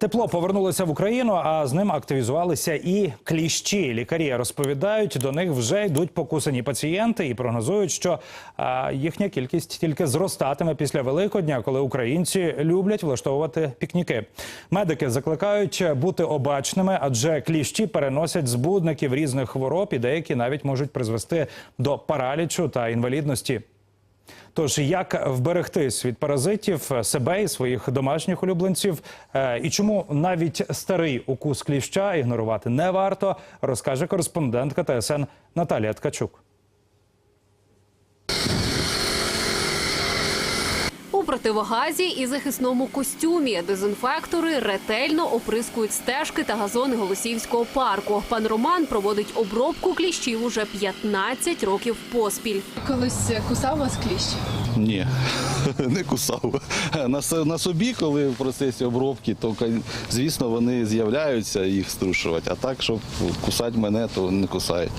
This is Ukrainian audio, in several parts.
Тепло повернулося в Україну, а з ним активізувалися і кліщі. Лікарі розповідають, до них вже йдуть покусані пацієнти і прогнозують, що а, їхня кількість тільки зростатиме після Великодня, коли українці люблять влаштовувати пікніки. Медики закликають бути обачними, адже кліщі переносять збудників різних хвороб, і деякі навіть можуть призвести до паралічу та інвалідності. Тож як вберегтись від паразитів себе і своїх домашніх улюбленців, Е, і чому навіть старий укус кліща ігнорувати не варто, розкаже кореспондентка ТСН Наталія Ткачук. Противогазі і захисному костюмі дезінфектори ретельно оприскують стежки та газони Голосіївського парку. Пан Роман проводить обробку кліщів уже 15 років поспіль. Колись кусав вас кліщ? Ні, не кусав. На, на собі, коли в процесі обробки, то звісно вони з'являються їх струшувати. А так, щоб кусати мене, то не кусають.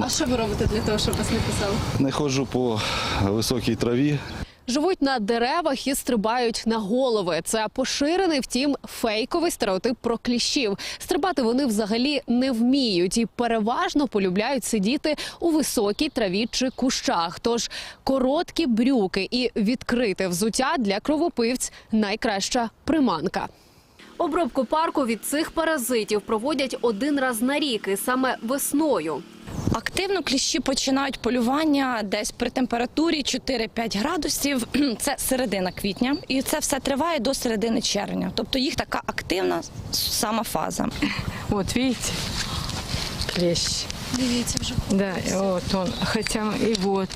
А що ви робите для того, щоб вас не кусав? Не ходжу по високій траві. Живуть на деревах і стрибають на голови. Це поширений, втім, фейковий стереотип про кліщів. Стрибати вони взагалі не вміють і переважно полюбляють сидіти у високій траві чи кущах. Тож короткі брюки і відкрите взуття для кровопивць найкраща приманка. Обробку парку від цих паразитів проводять один раз на рік, і саме весною. Активно кліщі починають полювання десь при температурі 4-5 градусів. Це середина квітня, і це все триває до середини червня. Тобто їх така активна сама фаза. От бачите, кліщ. Дивіться вже. Да, от он. Хоча і вот.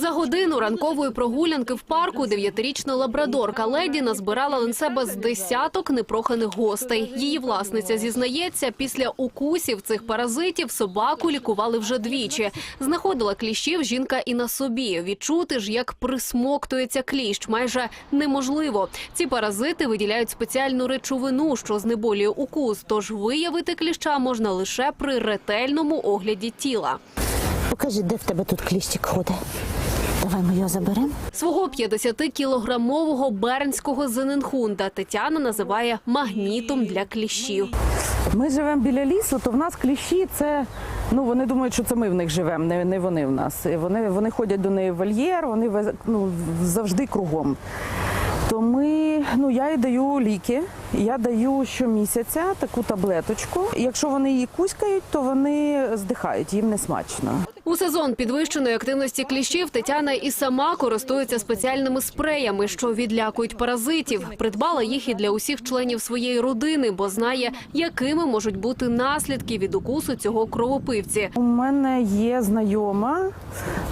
За годину ранкової прогулянки в парку дев'ятирічна лабрадорка Леді назбирала на себе з десяток непроханих гостей. Її власниця зізнається, після укусів цих паразитів собаку лікували вже двічі. Знаходила кліщів жінка і на собі. Відчути ж, як присмоктується кліщ, майже неможливо. Ці паразити виділяють спеціальну речовину, що знеболює укус. Тож виявити кліща можна лише при ретельному огляді тіла. Покажи, де в тебе тут кліщик ходить. Давай ми його заберемо. Свого 50-кілограмового бернського зененхунда Тетяна називає магнітом для кліщів. Ми живемо біля лісу, то в нас кліщі це. Ну вони думають, що це ми в них живемо, не, не вони в нас. І Вони, вони ходять до неї в вольєр, вони вез- ну, завжди кругом. То ми, ну я їй даю ліки. Я даю щомісяця таку таблеточку. Якщо вони її кузькають, то вони здихають, їм не смачно. У сезон підвищеної активності кліщів Тетяна і сама користується спеціальними спреями, що відлякують паразитів. Придбала їх і для усіх членів своєї родини, бо знає, якими можуть бути наслідки від укусу цього кровопивці. У мене є знайома,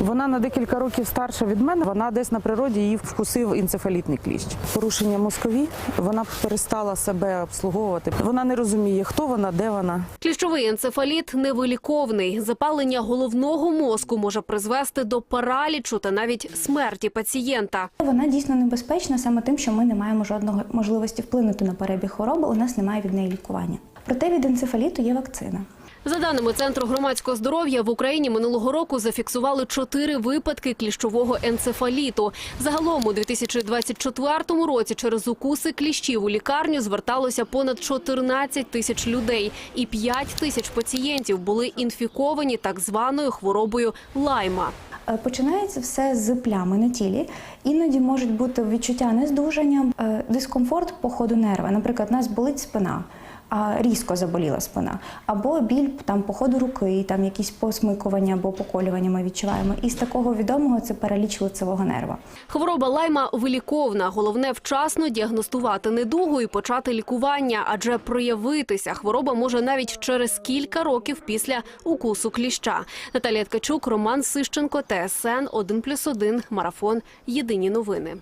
вона на декілька років старша від мене. Вона десь на природі її вкусив енцефалітний кліщ. Порушення мозкові, вона перестала себе обслуговувати. Вона не розуміє, хто вона, де вона. Кліщовий енцефаліт невиліковний. Запалення головного мозку може призвести до паралічу та навіть смерті пацієнта. Вона дійсно небезпечна саме тим, що ми не маємо жодної можливості вплинути на перебіг хвороби. У нас немає від неї лікування. Проте від енцефаліту є вакцина. За даними Центру громадського здоров'я, в Україні минулого року зафіксували чотири випадки кліщового енцефаліту. Загалом у 2024 році через укуси кліщів у лікарню зверталося понад 14 тисяч людей, і 5 тисяч пацієнтів були інфіковані так званою хворобою лайма. Е, Починається все з плями на тілі. Іноді можуть бути відчуття нездужання, е, дискомфорт по ходу нерва. Наприклад, у нас болить спина. Різко заболіла спина, або біль там по ходу руки, там якісь посмикування або поколювання ми відчуваємо. І з такого відомого це параліч лицевого нерва. Хвороба лайма виліковна. Головне вчасно діагностувати недугу і почати лікування, адже проявитися хвороба може навіть через кілька років після укусу кліща. Наталія Ткачук, Роман Сищенко, ТСН 1+,1, Марафон. Єдині новини.